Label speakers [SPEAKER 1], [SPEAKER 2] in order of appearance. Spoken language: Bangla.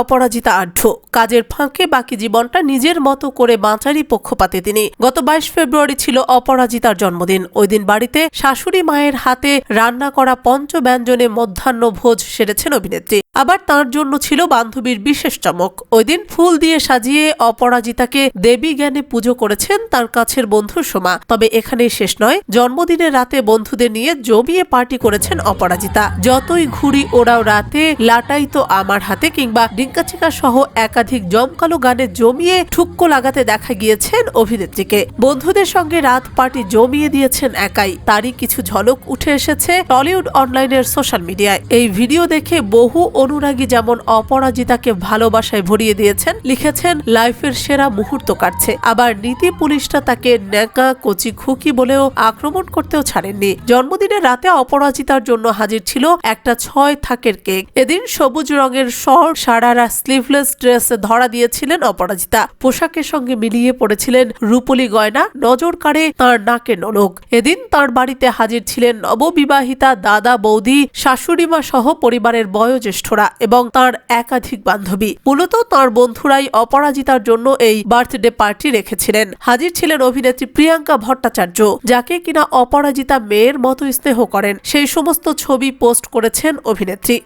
[SPEAKER 1] অপরাজিতা আঢ্য। কাজের ফাঁকে বাকি জীবনটা নিজের মতো করে বাঁচারই পক্ষপাতে তিনি। গত বাইশ ফেব্রুয়ারি ছিল অপরাজিতার জন্মদিন। ওই দিন বাড়িতে শাশুড়ি মায়ের হাতে রান্না করা পঞ্চব্যঞ্জনে মধ্যাহ্ন ভোজ সেরেছেন অভিনেত্রী। আবার তার জন্য ছিল বান্ধবীর বিশেষ চমক। ওই দিন ফুল দিয়ে সাজিয়ে অপরাজিতাকে দেবী জ্ঞানে পুজো করেছেন তার কাছের বন্ধু সোমা। তবে এখানেই শেষ নয়, জন্মদিনের রাতে বন্ধুদের নিয়ে জমিয়ে পার্টি করেছেন অপরাজিতা। যতই ঘুরি ওড়াও রাতে, লাটাই তো আমার হাতে কিংবা ডিঙ্কাচিকা সহ একাধিক জমকালো গানে জমিয়ে ঠুক্কো লাগাতে দেখা গিয়েছেন অভিনেত্রীকে। বন্ধুদের সঙ্গে রাত পার্টি জমিয়ে দিয়েছেন একাই। তারই কিছু ঝলক উঠে এসেছে টলিউড অনলাইনের সোশ্যাল মিডিয়ায়। এই ভিডিও দেখে বহু অনুরাগী যেমন অপরাজিতাকে ভালোবাসায় ভরিয়ে দিয়েছেন, লিখেছেন, লাইফের সেরা মুহূর্ত কাটছে। আবার নীতি পুলিশটা তাকে ন্যাকা, কচি খুকি বলেও আক্রমণ করতেও ছাড়েননি। জন্মদিনের রাতে অপরাজিতার জন্য হাজির ছিল একটা ছয় থাকের কেক। এদিন সবুজ রঙের শর্ট সারারা স্লিভলেস ড্রেস ধরা দিয়েছিলেন অপরাজিতা। পোশাকের সঙ্গে মিলিয়ে পড়েছিলেন রূপলি গয়না, নজর কাড়ে তার নাকে নলক। এদিন তার বাড়িতে হাজির ছিলেন নববিবাহিতা দাদা, বৌদি, শাশুড়িমা সহ পরিবারের বয়োজ্যেষ্ঠরা এবং তার একাধিক বান্ধবী। মূলত তার বন্ধুরাই অপরাজিতার জন্য এই বার্থডে পার্টি রেখেছিলেন। হাজির ছিলেন অভিনেত্রী প্রিয়াঙ্কা ভট্টাচার্য, যাকে কিনা অপরাজিতা মেয়ের মতো স্নেহ করেন। সেই সমস্ত ছবি পোস্ট করেছেন অভিনেত্রী।